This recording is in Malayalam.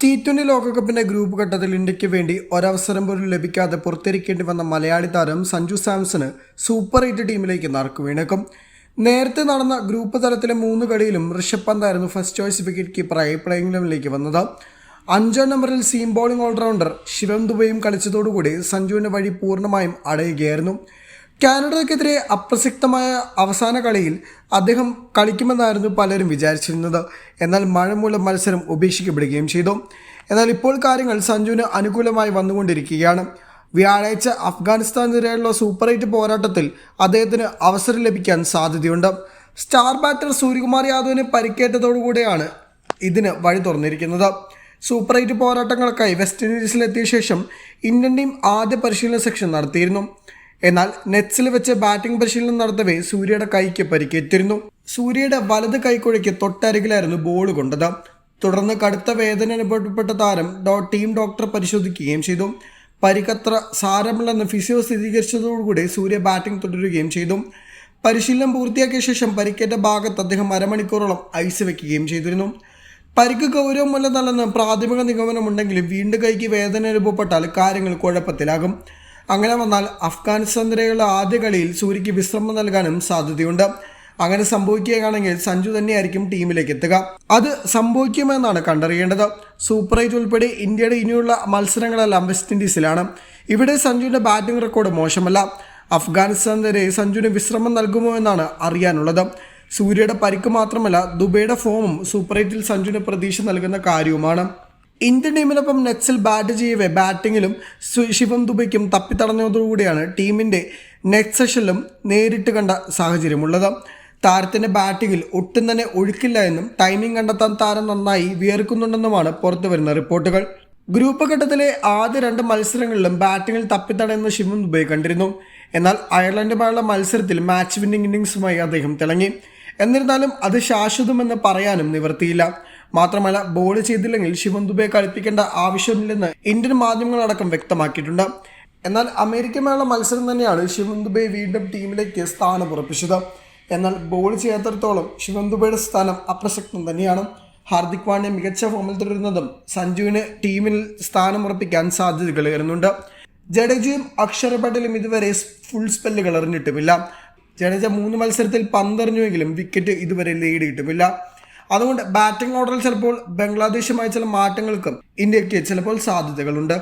ടി ട്വന്റി ലോകകപ്പിന്റെ ഗ്രൂപ്പ് ഘട്ടത്തിൽ ഇന്ത്യയ്ക്ക് വേണ്ടി ഒരവസരം പോലും ലഭിക്കാതെ പുറത്തിരിക്കേണ്ടി വന്ന മലയാളി താരം സഞ്ജു സാംസണ് സൂപ്പർ എയ്റ്റ് ടീമിലേക്ക് നറുക്ക് വീണേക്കും. നേരത്തെ നടന്ന ഗ്രൂപ്പ് തലത്തിലെ മൂന്ന് കളിയിലും ഋഷഭ് പന്തായിരുന്നു ഫസ്റ്റ് ചോയ്സ് വിക്കറ്റ് കീപ്പറായി പ്ലേയിങ് ലെവലിലേക്ക് വന്നത്. അഞ്ചാം നമ്പറിൽ seam bowling all rounder Shivam ദുബൈയും കളിച്ചതോടുകൂടി സഞ്ജുവിന്റെ വഴി പൂർണമായും അടയുകയായിരുന്നു. കാനഡയ്ക്കെതിരെ അപ്രസക്തമായ അവസാന കളിയിൽ അദ്ദേഹം കളിക്കുമെന്നായിരുന്നു പലരും വിചാരിച്ചിരുന്നത്. എന്നാൽ മഴ മൂലം മത്സരം ഉപേക്ഷിക്കപ്പെടുകയും ചെയ്തു. എന്നാൽ ഇപ്പോൾ കാര്യങ്ങൾ സഞ്ജുവിന് അനുകൂലമായി വന്നുകൊണ്ടിരിക്കുകയാണ്. വ്യാഴാഴ്ച അഫ്ഗാനിസ്ഥാനെതിരെയുള്ള സൂപ്പർ എയ്റ്റ് പോരാട്ടത്തിൽ അദ്ദേഹത്തിന് അവസരം ലഭിക്കാൻ സാധ്യതയുണ്ട്. സ്റ്റാർ ബാറ്റർ സൂര്യകുമാർ യാദവിന് പരിക്കേറ്റതോടുകൂടിയാണ് ഇതിന് വഴി തുറന്നിരിക്കുന്നത്. സൂപ്പർ എയ്റ്റ് പോരാട്ടങ്ങൾക്കായി വെസ്റ്റ് ഇൻഡീസിലെത്തിയ ശേഷം ഇന്ത്യൻ ടീം ആദ്യ പരിശീലന സെക്ഷൻ നടത്തിയിരുന്നു. എന്നാൽ നെറ്റ്സിൽ വെച്ച് ബാറ്റിംഗ് പരിശീലനം നടത്തവേ സൂര്യയുടെ കൈക്ക് പരിക്കേറ്റിരുന്നു. സൂര്യയുടെ വലത് കൈക്കുഴയ്ക്ക് തൊട്ടരികിലായിരുന്നു ബോൾ കൊണ്ടത്. തുടർന്ന് കടുത്ത വേദന അനുഭവപ്പെട്ട താരം ടീം ഡോക്ടർ പരിശോധിക്കുകയും ചെയ്തു. പരിക്കത്ര സാരമില്ലെന്ന് ഫിസിയോ സ്ഥിരീകരിച്ചതോടുകൂടി സൂര്യ ബാറ്റിംഗ് തുടരുകയും ചെയ്തു. പരിശീലനം പൂർത്തിയാക്കിയ ശേഷം പരിക്കേറ്റ ഭാഗത്ത് അദ്ദേഹം അരമണിക്കൂറോളം ഐസ് വെക്കുകയും ചെയ്തിരുന്നു. പരിക്ക് ഗൗരവമല്ലെന്നല്ലെന്ന് പ്രാഥമിക നിഗമനമുണ്ടെങ്കിലും വീണ്ടും കൈക്ക് വേദന അനുഭവപ്പെട്ടാൽ കാര്യങ്ങൾ കുഴപ്പത്തിലാകും. അങ്ങനെ വന്നാൽ അഫ്ഗാനിസ്ഥാനെതിരെയുള്ള ആദ്യ കളിയിൽ സൂര്യയ്ക്ക് വിശ്രമം നൽകാനും സാധ്യതയുണ്ട്. അങ്ങനെ സംഭവിക്കുകയാണെങ്കിൽ സഞ്ജു തന്നെയായിരിക്കും ടീമിലേക്ക് എത്തുക. അത് സംഭവിക്കുമെന്നാണ് കണ്ടറിയേണ്ടത്. സൂപ്പർ എയ്റ്റ് ഉൾപ്പെടെ ഇന്ത്യയുടെ ഇനിയുള്ള മത്സരങ്ങളെല്ലാം വെസ്റ്റ് ഇൻഡീസിലാണ്. ഇവിടെ സഞ്ജുവിന്റെ ബാറ്റിംഗ് റെക്കോർഡ് മോശമല്ല. അഫ്ഗാനിസ്ഥാനെതിരെ സഞ്ജുവിന് വിശ്രമം നൽകുമോ എന്നാണ് അറിയാനുള്ളത്. സൂര്യയുടെ പരിക്ക് മാത്രമല്ല ദുബൈയുടെ ഫോമും സൂപ്പർ എയ്റ്റിൽ സഞ്ജുവിന് പ്രതീക്ഷ നൽകുന്ന കാര്യവുമാണ്. ഇന്ത്യൻ ടീമിനൊപ്പം നെറ്റ്സിൽ ബാറ്റ് ചെയ്യവേ ബാറ്റിങ്ങിലും ശിവം ദുബൈക്കും തപ്പിത്തടഞ്ഞതോടുകൂടിയാണ് ടീമിന്റെ നെറ്റ് സെഷനിലും നേരിട്ട് കണ്ട സാഹചര്യമുള്ളത്. താരത്തിന്റെ ബാറ്റിങ്ങിൽ ഒട്ടും തന്നെ ഒഴുക്കില്ല എന്നും ടൈമിംഗ് കണ്ടെത്താൻ താരം നന്നായി വിയർക്കുന്നുണ്ടെന്നുമാണ് പുറത്തുവരുന്ന റിപ്പോർട്ടുകൾ. ഗ്രൂപ്പ് ഘട്ടത്തിലെ ആദ്യ രണ്ട് മത്സരങ്ങളിലും ബാറ്റിങ്ങിൽ തപ്പിത്തടയുന്ന ശിവം ദുബൈ കണ്ടിരുന്നു. എന്നാൽ അയർലൻഡുമായുള്ള മത്സരത്തിൽ മാച്ച് വിന്നിംഗ് ഇന്നിംഗ്സുമായി അദ്ദേഹം തിളങ്ങി. എന്നിരുന്നാലും അത് ശാശ്വതമെന്ന് പറയാനും നിവർത്തിയില്ല മാത്രമല്ല ബോൾ ചെയ്തില്ലെങ്കിൽ ശിവം ദുബെ കളിപ്പിക്കേണ്ട ആവശ്യമില്ലെന്ന് ഇന്ത്യൻ മാധ്യമങ്ങളടക്കം വ്യക്തമാക്കിയിട്ടുണ്ട്. എന്നാൽ അമേരിക്കയുമായുള്ള മത്സരം തന്നെയാണ് ശിവം ദുബെ വീണ്ടും ടീമിലേക്ക് സ്ഥാനം ഉറപ്പിച്ചത് എന്നാൽ ബോൾ ചെയ്യാത്തിടത്തോളം ശിവം ദുബൈയുടെ സ്ഥാനം അപ്രസക്തം തന്നെയാണ്. ഹാർദിക് പാണ്ഡ്യ മികച്ച ഫോമിൽ തുടരുന്നതും സഞ്ജുവിന് ടീമിൽ സ്ഥാനം ഉറപ്പിക്കാൻ സാധ്യതകൾ വരുന്നുണ്ട് ജഡേജയും അക്ഷര പട്ടേലും ഇതുവരെ ഫുൾ സ്പെല്ലുകൾ എറിഞ്ഞിട്ടുമില്ല ജഡേജ മൂന്ന് മത്സരത്തിൽ പന്തെറിഞ്ഞുവെങ്കിലും വിക്കറ്റ് ഇതുവരെ നേടിയിട്ടുമില്ല. അതുകൊണ്ട് ബാറ്റിംഗ് ഓർഡറിൽ ചിലപ്പോൾ ബംഗ്ലാദേശുമായി ചില മാറ്റങ്ങൾക്കും ഇന്ത്യയ്ക്ക് ചിലപ്പോൾ സാധ്യതകളുണ്ട്.